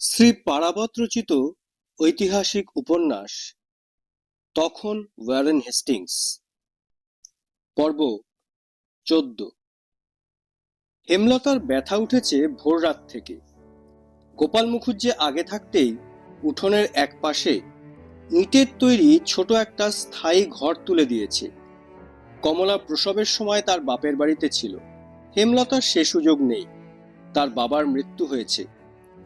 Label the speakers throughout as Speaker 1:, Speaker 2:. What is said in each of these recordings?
Speaker 1: শ্রী পারাবত রচিত ঐতিহাসিক উপন্যাস, তখন ওয়ারেন হেস্টিংস, পর্ব চোদ্দ। হেমলতার ব্যথা উঠেছে ভোর রাত থেকে। গোপাল মুখুজ্জে আগে থাকতেই উঠোনের এক পাশে ইটের তৈরি ছোট একটা স্থায়ী ঘর তুলে দিয়েছে। কমলা প্রসবের সময় তার বাপের বাড়িতে ছিল। হেমলতার সে সুযোগ নেই। তার বাবার মৃত্যু হয়েছে।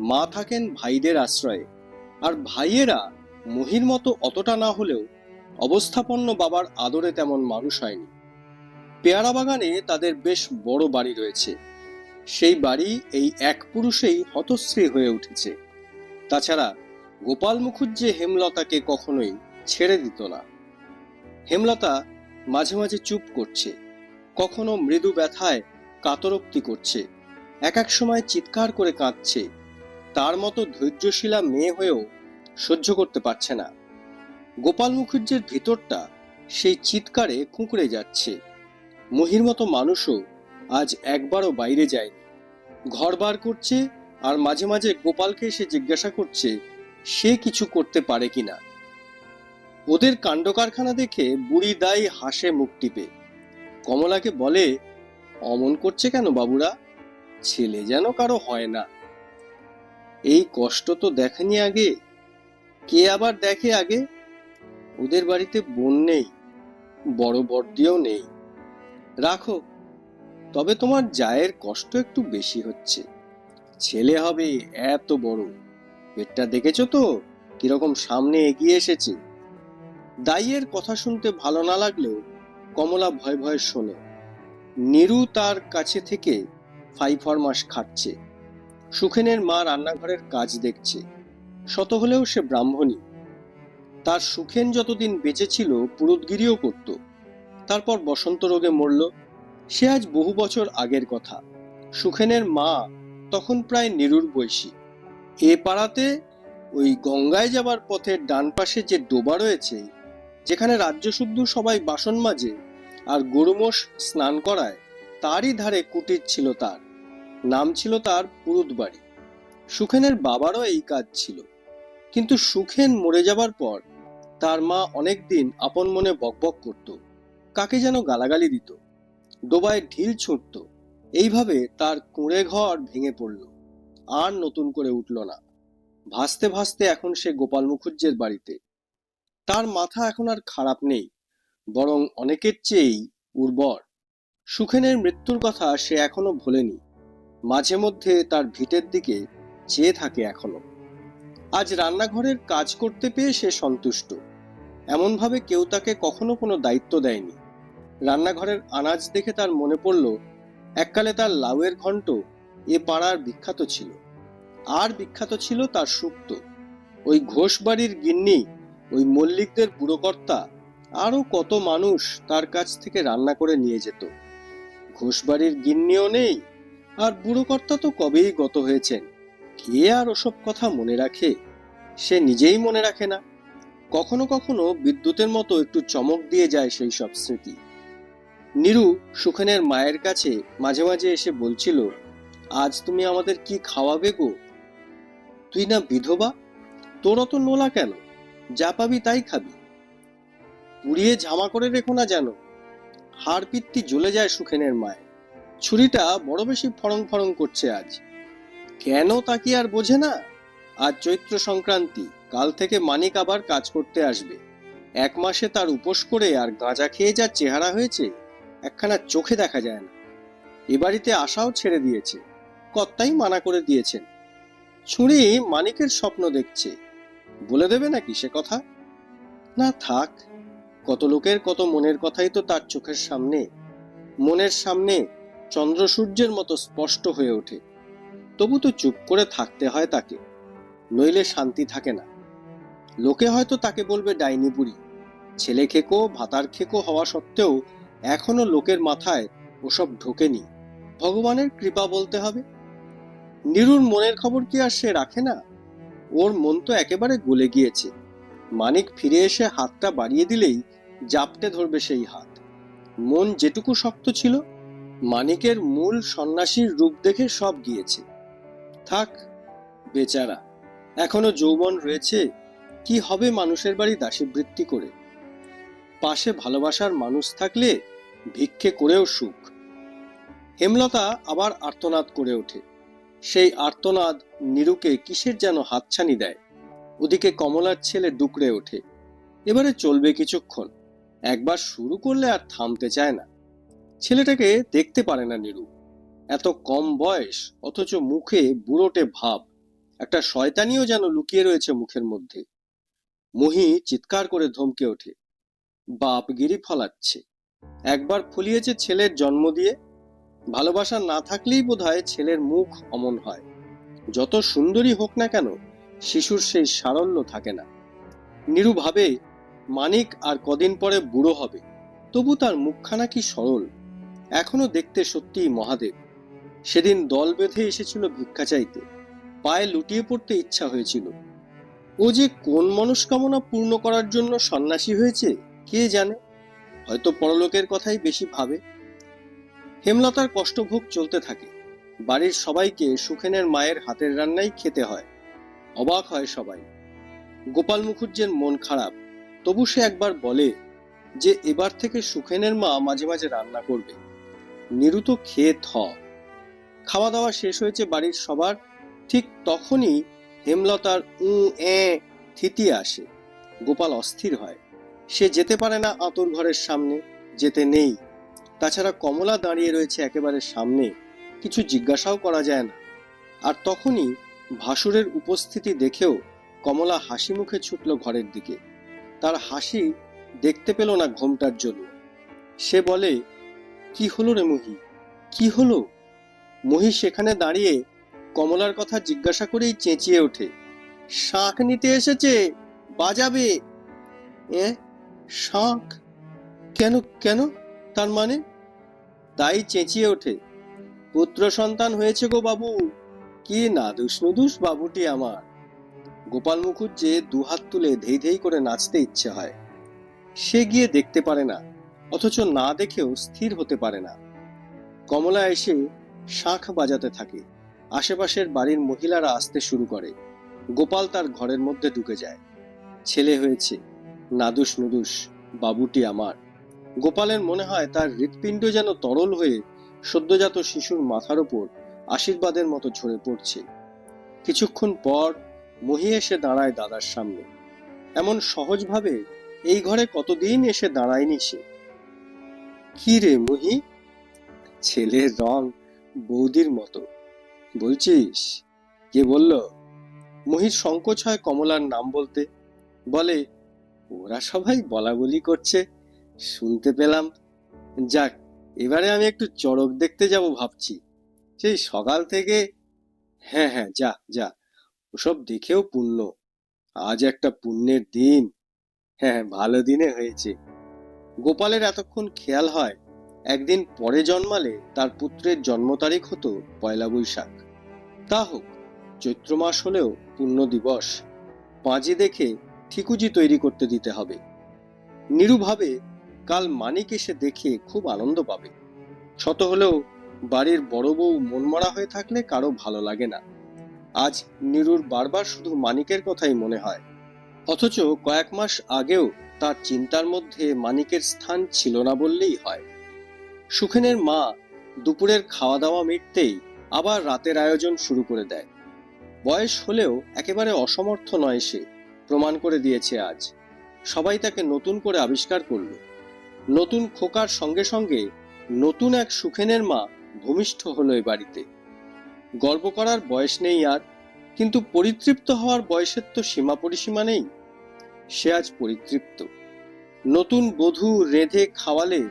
Speaker 1: মা থাকেন ভাইদের আশ্রয়ে। আর ভাইয়েরা মহির মতো অতটা না হলেও অবস্থাপন্ন বাবার আদরে তেমন মানুষ হয়নি। পেয়ারা বাগানে তাদের বেশ বড় বাড়ি রয়েছে। সেই বাড়ি এই এক পুরুষেই হতশ্রী হয়ে উঠেছে। তাছাড়া গোপাল মুখুজ্জে হেমলতাকে কখনোই ছেড়ে দিত না। হেমলতা মাঝে মাঝে চুপ করছে। কখনো মৃদু ব্যথায় কাতরোক্তি করছে। এক এক সময় চিৎকার করে কাঁদছে। তার মতো ধৈর্যশীলা মেয়ে হয়েও সহ্য করতে পারছে না। গোপাল মুখুজ্জের ভিতরটা সেই চিৎকারে কুঁকড়ে যাচ্ছে। মহির মতো মানুষও আজ একবারও বাইরে যায়নি। ঘর বার করছে আর মাঝে মাঝে গোপালকে এসে জিজ্ঞাসা করছে, সে কিছু করতে পারে কিনা। ওদের কাণ্ড কারখানা দেখে বুড়ি দাই হাসে মুখ টিপে। কমলাকে বলে, অমন করছে কেন বাবুরা? ছেলে যেন কারও হয় না। এই কষ্ট তো দেখেনি আগে। কে আবার দেখে আগে? ওদের বাড়িতে বোন নেই, বড় বর্দিও নেই। রাখো, তবে তোমার জায়ের কষ্ট একটু বেশি হচ্ছে। ছেলে হবে এত বড়, পেটটা দেখেছ তো? কীরকম সামনে এগিয়ে এসেছে। দাইয়ের কথা শুনতে ভালো না লাগলেও কমলা ভয় ভয় শোনে, নিরু তার কাছে থেকে ফাই ফরমাস খাচ্ছে সুখেনের মা রান্নাঘরের কাজ দেখছে। শত হলেও সে ব্রাহ্মণী। তার সুখেন যতদিন বেঁচে ছিল পুরুতগিরিও করত। তারপর বসন্ত রোগে মরল। সে আজ বহু বছর আগের কথা। সুখেনের মা তখন প্রায় নিরুর বয়সী। এ পাড়াতে ওই গঙ্গায় যাবার পথের ডান পাশে যে ডোবা রয়েছে, যেখানে রাজ্য শুদ্ধ সবাই বাসন মাজে আর গরুমোষ স্নান করায়, তারই ধারে কুটির ছিল তার। নাম ছিল তার পুরুত বাড়ি। সুখেনের বাবারও এই কাজ ছিল। কিন্তু সুখেন মরে যাবার পর তার মা অনেকদিন আপন মনে বকবক করত, কাকে যেন গালাগালি দিত, ডোবায় ঢিল ছুটত, এইভাবে তার কুঁড়ে ঘর ভেঙে পড়ল, আর নতুন করে উঠল না। ভাসতে ভাসতে এখন সে গোপাল মুখুজ্জের বাড়িতে। তার মাথা এখন আর খারাপ নেই, বরং অনেকের চেয়েই উর্বর। সুখেনের মৃত্যুর কথা সে এখনও ভোলেনি। মাঝে মধ্যে তার ভিটের দিকে চেয়ে থাকে এখনও। আজ রান্নাঘরের কাজ করতে পেয়ে সে সন্তুষ্ট। এমনভাবে কেউ তাকে কখনো কোনো দায়িত্ব দেয়নি। রান্নাঘরের আনাজ দেখে তার মনে পড়ল, এককালে তার লাউয়ের ঘন্ট এ পাড়ার বিখ্যাত ছিল। আর বিখ্যাত ছিল তার সুক্ত। ওই ঘোষ বাড়ির গিন্নি, ওই মল্লিকদের বুড়োকর্তা আরও কত মানুষ তার কাছ থেকে রান্না করে নিয়ে যেত। ঘোষবাড়ির গিন্নিও নেই আর বুড়োকর্তা তো কবেই গত হয়েছেন? কে আর ওসব কথা মনে রাখে? সে নিজেই মনে রাখে না। কখনো কখনো বিদ্যুতের মতো একটু চমক দিয়ে যায় সেই সব স্মৃতি। নিরু সুখেনের মায়ের কাছে মাঝে মাঝে এসে বলছিল, আজ তুমি আমাদের কি খাওয়াবে গো? তুই না বিধবা? তোর অত নোলা কেন? যা পাবি তাই খাবি। পুড়িয়ে ঝামা করে রেখো না যেন। হাড় পিত্তি জ্বলে যায় সুখেনের মায়ের। ছুরিটা বড় বেশি ফরং ফরং করছে আজ। কেন তা কি আর বোঝে না? আজ চৈত্র সংক্রান্তি, কাল থেকে মানিক আবার কাজ করতে আসবে। এক মাসে তার উপোস করে আর গাঁজা খেয়ে যা চেহারা হয়েছে, একখানা চোখে দেখা যায় না। এ বাড়িতে আশাও ছেড়ে দিয়েছে কর্তাই মানা করে দিয়েছেন। ছুরি মানিকের স্বপ্ন দেখছে। বলে দেবে নাকি সে কথা? না থাক, কত লোকের কত মনের কথাই তো তার চোখের সামনে। মনের সামনে চন্দ্র সূর্যের মতো স্পষ্ট হয়ে ওঠে। তবু তো চুপ করে থাকতে হয় তাকে, নইলে শান্তি থাকে না। লোকে হয়তো তাকে বলবে, ডাইনি বুড়ি, ছেলে খেকো, ভাতার খেকো হওয়া সত্ত্বেও এখনও লোকের মাথায় ওসব ঢোকেনি। ভগবানের কৃপা বলতে হবে। নিরুর মনের খবর কি আর সে রাখে না? ওর মন তো একেবারে গলে গিয়েছে। মানিক ফিরে এসে হাতটা বাড়িয়ে দিলেই জাপটে ধরবে সেই হাত। মন যেটুকু শক্ত ছিল মানিকের মূল সন্ন্যাসীর রূপ দেখে সব গিয়েছে। থাক, বেচারা, এখনও যৌবন রয়েছে, কি হবে মানুষের বাড়ি দাসীবৃত্তি করে? পাশে ভালোবাসার মানুষ থাকলে ভিক্ষে করেও সুখ। হেমলতা আবার আর্তনাদ করে ওঠে। সেই আর্তনাদ নিরুকে কিসের যেন হাতছানি দেয়? ওদিকে কমলার ছেলে ডুকরে ওঠে। এবারে চলবে কিছুক্ষণ। একবার শুরু করলে আর থামতে চায় না। ছেলেটাকে দেখতে পারে না নিরু। এত কম বয়স, অথচ মুখে বুড়োটে ভাব। একটা শয়তানিও যেন লুকিয়ে রয়েছে মুখের মধ্যে। মহি চিৎকার করে ধমকে ওঠে। বাপ গিরি ফলাচ্ছে। একবার ফলিয়েছে ছেলের জন্ম দিয়ে। ভালোবাসা না থাকলেই বোধহয় ছেলের মুখ অমন হয়। যত সুন্দরী হোক না কেন, শিশুর সেই সারল্য থাকে না। নিরু ভাবে, মানিক আর কদিন পরে বুড়ো হবে। তবু তার মুখখানা কি সরল। এখনও দেখতে সত্যিই মহাদেব। সেদিন দল বেঁধে এসেছিল ভিক্ষা চাইতে। পায়ে লুটিয়ে পড়তে ইচ্ছা হয়েছিল। ও যে কোন মনস্কামনা পূর্ণ করার জন্য সন্ন্যাসী হয়েছে, কে জানে? হয়তো পরলোকের কথাই বেশি ভাবে। হেমলতার কষ্টভোগ চলতে থাকে। বাড়ির সবাইকে সুখেনের মায়ের হাতের রান্নাই খেতে হয়। অবাক হয় সবাই। গোপাল মুখুজ্জের মন খারাপ। তবু সে একবার বলে যে, এবার থেকে সুখেনের মা মাঝে মাঝে রান্না করবে। নিরু তো খেয়ে থ। খাওয়া দাওয়া শেষ হয়েছে বাড়ির সবার, ঠিক তখনই হেমলতার উ, এ, থিতি আসে। গোপাল অস্থির হয়। সে যেতে পারে না আতর ঘরের সামনে, যেতে নেই। তাছাড়া কমলা দাঁড়িয়ে রয়েছে একেবারে সামনে, কিছু জিজ্ঞাসাও করা যায় না। আর তখনই ভাসুরের উপস্থিতি দেখেও কমলা হাসি মুখে ছুটল ঘরের দিকে। তার হাসি দেখতে পেল না ঘোমটার জন্য। সে বলে কি হলো রে মহি? কি হলো? মহি সেখানে দাঁড়িয়ে কমলার কথা জিজ্ঞাসা করেই চেঁচিয়ে ওঠে। শাঁখ নিতে এসেছে? বাজাবে? এ? শাঁখ কেন কেন? তার মানে? তাই চেঁচিয়ে ওঠে। পুত্র সন্তান হয়েছে গো বাবু। কি নাদুস নুদুস বাবুটি আমার। গোপাল মুখুজ্জে দুহাত তুলে ধেই ধেই করে নাচতে ইচ্ছে হয়। সে গিয়ে দেখতে পারে না। অথচ না দেখেও স্থির হতে পারে না। কমলা এসে শাঁখ বাজাতে থাকে। আশেপাশের বাড়ির মহিলারা আসতে শুরু করে। গোপাল তার ঘরের মধ্যে ঢুকে যায়। ছেলে হয়েছে। নাদুস নুদুস, বাবুটি আমার। গোপালের মনে হয় তার হৃৎপিণ্ড যেন তরল হয়ে সদ্যজাত শিশুর মাথার ওপর আশীর্বাদের মতো ঝরে পড়ছে। কিছুক্ষণ পর মহি এসে দাঁড়ায় দাদার সামনে। এমন সহজভাবে এই ঘরে কতদিন এসে দাঁড়ায়নি সে? কি রে মহি? ছেলের রং বৌদির মতো বলছিস? কে বলল? মহির সংকোচ হয় কমলার নাম বলতে। বলে ওরা সবাই বলা বলি করছে শুনতে পেলাম। যাক এবারে আমি একটু চড়ক দেখতে যাব ভাবছি। সেই সকাল থেকে হ্যাঁ হ্যাঁ যা যা ওসব দেখেও পুণ্য। আজ একটা পুণ্যের দিন। হ্যাঁ হ্যাঁ, ভালো দিনে হয়েছে। গোপালের এতক্ষণ খেয়াল হয়, একদিন পরে জন্মালে তার পুত্রের জন্ম তারিখ হতো পয়লা বৈশাখ। তা হোক, চৈত্র মাস হলেও পুণ্য দিবস, পাঁজি দেখে ঠিকুজি তৈরি করতে দিতে হবে। নিরুভাবে কাল মানিক এসে দেখে খুব আনন্দ পাবে। শত হলেও বাড়ির বড় বউ মনমরা হয়ে থাকলে কারও ভালো লাগে না। আজ নিরুর বারবার শুধু মানিকের কথাই মনে হয়। অথচ কয়েক মাস আগেও তার চিন্তার মধ্যে মানিকের স্থান ছিল না বললেই হয়। সুখেনের মা দুপুরের খাওয়া দাওয়া মিটতেই আবার রাতের আয়োজন শুরু করে দেয়। বয়স হলেও একেবারে অসমর্থ নয় সে, প্রমাণ করে দিয়েছে আজ। সবাই তাকে নতুন করে আবিষ্কার করল। নতুন খোকার সঙ্গে সঙ্গে নতুন এক সুখেনের মা ভূমিষ্ঠ হলো এ বাড়িতে। গর্ব করার বয়স নেই আর, কিন্তু পরিতৃপ্ত হওয়ার বয়সের তো সীমা পরিসীমা নেই। সে আজ পরিতৃপ্ত। নতুন বধূ রেঁধে খাওয়ালে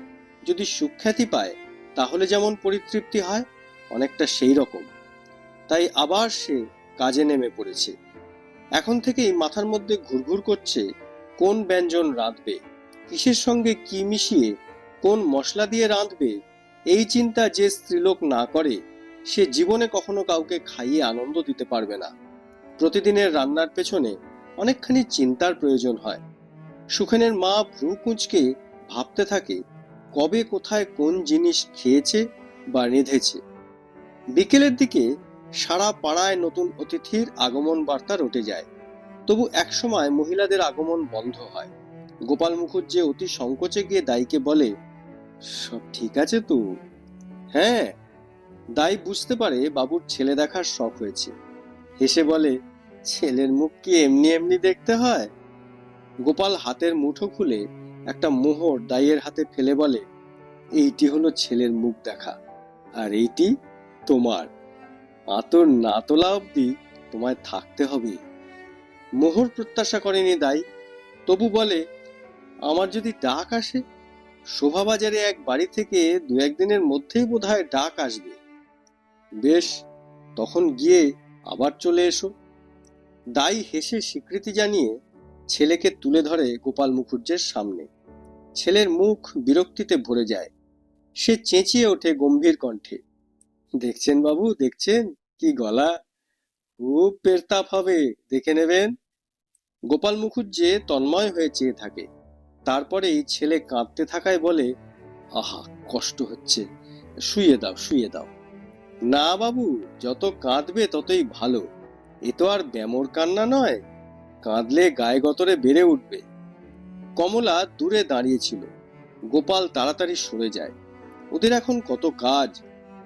Speaker 1: যদি সুখ্যাতি পায়, তাহলে যেমন পরিতৃপ্তি হয়, অনেকটা সেই রকম। তাই আবার সে কাজে নেমে পড়েছে। এখন থেকেই মাথার মধ্যে ঘুরঘুর করছে, কোন ব্যঞ্জন রাঁধবে, কিসের সঙ্গে কি মিশিয়ে, কোন মশলা দিয়ে রাঁধবে, এই চিন্তা যে স্ত্রীলোক না করে, সে জীবনে কখনো কাউকে খাইয়ে আনন্দ দিতে পারবে না। প্রতিদিনের রান্নার পেছনে অনেকখানি চিন্তার প্রয়োজন হয়। সুখেনের মা ভ্রু কুঁচকে ভাবতে থাকে, কবে কোথায় কোন জিনিস খেয়েছে বা রেঁধেছে। বিকেলের দিকে সারা পাড়ায় নতুন অতিথির আগমন বার্তা রটে যায়। তবু একসময় মহিলাদের আগমন বন্ধ হয়। গোপাল মুখুজ্জে অতি সংকোচে গিয়ে দাইকে বলে, সব ঠিক আছে তো? হ্যাঁ। দাই বুঝতে পারে বাবুর ছেলে দেখার শখ হয়েছে। হেসে বলে ছেলের মুখ কি এমনি এমনি দেখতে হয়? গোপাল হাতের মুঠো খুলে একটা মোহর দাইয়ের হাতে ফেলে বলে, এইটি হলো ছেলের মুখ দেখা, আর এইটি তোমার। আতর না তোলা অবধি তোমায় থাকতে হবে। মোহর প্রত্যাশা করেনি দাই। তবু বলে, আমার যদি ডাক আসে, শোভাবাজারে এক বাড়ি থেকে দু একদিনের মধ্যেই বোধহয় ডাক আসবে। বেশ, তখন গিয়ে আবার চলে এসো। দাই হেসে স্বীকৃতি জানিয়ে ছেলেকে তুলে ধরে গোপাল মুখুজ্জের সামনে। ছেলের মুখ বিরক্তিতে ভরে যায়। সে চেঁচিয়ে ওঠে গম্ভীর কণ্ঠে। দেখছেন বাবু, দেখছেন? কি গলা? খুব পেরতাপ হবে, দেখে নেবেন। গোপাল মুখুজ্জে তন্ময় হয়ে চেয়ে থাকে। তারপরেই ছেলে কাঁদতে থাকায় বলে, আহা, কষ্ট হচ্ছে। শুয়ে দাও শুয়ে দাও। না বাবু, যত কাঁদবে ততই ভালো। এ তো আর ব্যামোর কান্না নয়। কাঁদলে গায়ে গতরে বেড়ে উঠবে। কমলা দূরে দাঁড়িয়েছিল। গোপাল তাড়াতাড়ি সরে যায়। ওদের এখন কত কাজ।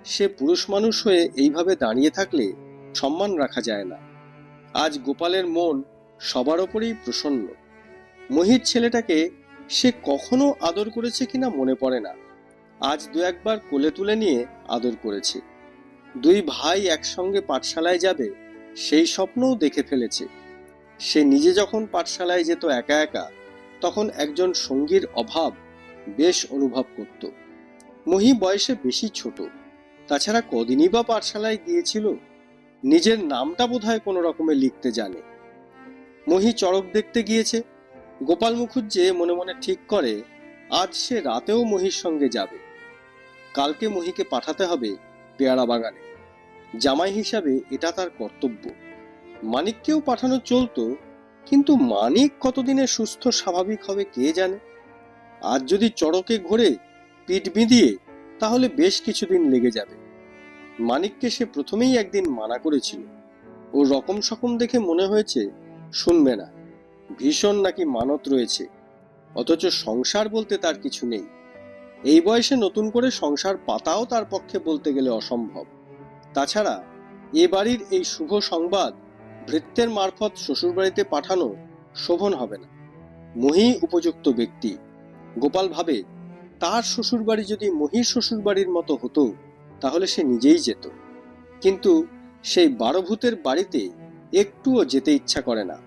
Speaker 1: সে পুরুষ মানুষ হয়ে এইভাবে দাঁড়িয়ে থাকলে সম্মান রাখা যায় না। আজ গোপালের মন সবার ওপরেই প্রসন্ন। মহির ছেলেটাকে সে কখনো আদর করেছে কিনা মনে পড়ে না। আজ দু একবার কোলে তুলে নিয়ে আদর করেছে। দুই ভাই একসঙ্গে পাঠশালায় যাবে সেই স্বপ্নও দেখে ফেলেছে। সে নিজে যখন পাঠশালায় যেত একা একা, তখন একজন সঙ্গীর অভাব বেশ অনুভব করত। মহি বয়সে বেশি ছোট, তাছাড়া কদিনই বা পাঠশালায় গিয়েছিল, নিজের নামটা বোধহয় কোনো রকমে লিখতে জানে। মহি চড়ক দেখতে গিয়েছে, গোপাল মুখুজ্জে মনে মনে ঠিক করে, আজ সে রাতেও মহির সঙ্গে যাবে। কালকে মহিকে পাঠাতে হবে পেয়ারা বাগানে। জামাই হিসাবে এটা তার কর্তব্য। মানিককেও পাঠানো চলতো, কিন্তু মানিক কতদিনে সুস্থ, স্বাভাবিক হবে কে জানে? আজ যদি চড়কে ঘোরে পিঠ বিঁধিয়ে, তাহলে বেশ কিছুদিন লেগে যাবে। মানিককে সে প্রথমেই একদিন মানা করেছিল। ও রকম সকম দেখে মনে হয়েছে, শুনবে না। ভীষণ নাকি মানত রয়েছে। অথচ সংসার বলতে তার কিছু নেই। এই বয়সে নতুন করে সংসার পাতাও তার পক্ষে বলতে গেলে অসম্ভব। তাছাড়া এ বাড়ির এই শুভ সংবাদ ভৃত্যের মারফত শ্বশুরবাড়িতে পাঠানো শোভন হবে না। মহি উপযুক্ত ব্যক্তি। গোপাল ভাবে, তার শ্বশুরবাড়ি যদি মহির শ্বশুরবাড়ির মতো হতো, তাহলে সে নিজেই যেত। কিন্তু সেই বারভূতের বাড়িতে একটুও যেতে ইচ্ছা করে না।